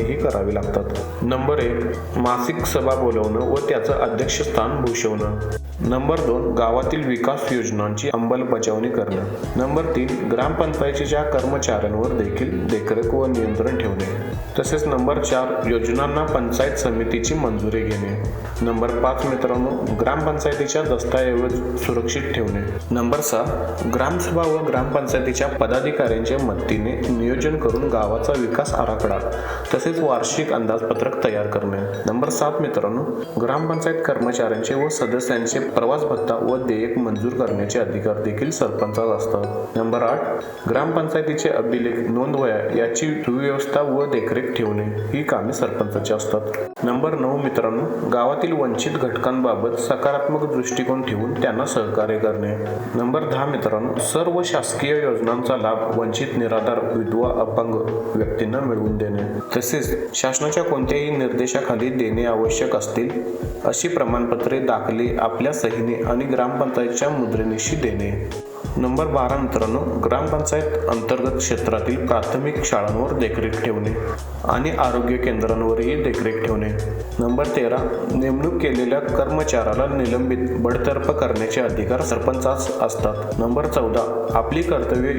ही करावी लागतात. नंबर एक मासिक सभा बोलवणं व त्याचं अध्यक्षस्थान भूषवणं. नंबर दोन गावातील विकास योजनांची अंमलबजावणी करणं. नंबर तीन ग्रामपंचायतीच्या कर्मचाऱ्यांवर देखील देखरेख व नियंत्रण ठेवणे. तसेच नंबर चार योजनांना पंचायत समितीची मंजुरी घेणे. नंबर पाच मित्रांनो ग्रामपंचायतीच्या दस्तऐवज सुरक्षित ठेवणे. नंबर सहा ग्रामसभा व ग्रामपंचायतीच्या पदाधिकाऱ्यांच्या मदतीने नियोजन करून गावाचा विकास आराखडा तसेच वार्षिक अंदाजपत्रक तयार करणे. नंबर सात मित्रांनो ग्रामपंचायत कर्मचाऱ्यांचे व सदस्यांचे प्रवास भत्ता व देयक मंजूर करण्याचे अधिकार देखील सरपंचात असतात. नंबर आठ ग्रामपंचायतीचे अभिलेख नोंदवया याची सुव्यवस्था व देखरेख ठेवणे ही कामे सरपंचाची असतात. नंबर नऊ मित्रांनो गावातील वंचित घटकांबाबत सकारात्मक दृष्टिकोन ठेवून त्यांना सहकार्य करणे. नंबर दहा मित्रांनो सर्व शासकीय योजनांचा लाभ वंचित निराधार विधवा अपंग व्यक्तींना मिळवून देणे. तसेच शासनाच्या कोणत्याही निर्देशाखाली देणे आवश्यक असतील अशी प्रमाणपत्रे दाखले आपल्या सहीने आणि ग्रामपंचायतच्या मुद्रणेशी देणे. नंबर बारा मित्रांनो ग्रामपंचायत अंतर्गत क्षेत्रातील प्राथमिक शाळांवर देखरेख ठेवणे आणि आरोग्य केंद्रांवरही देखरेख ठेवणे. नंबर तेरा नेमणूक केलेल्या कर्मचाऱ्याला निलंबित बडतर्फ करण्याचे अधिकार सरपंचास असतात. नंबर चौदा आपली कर्तव्ये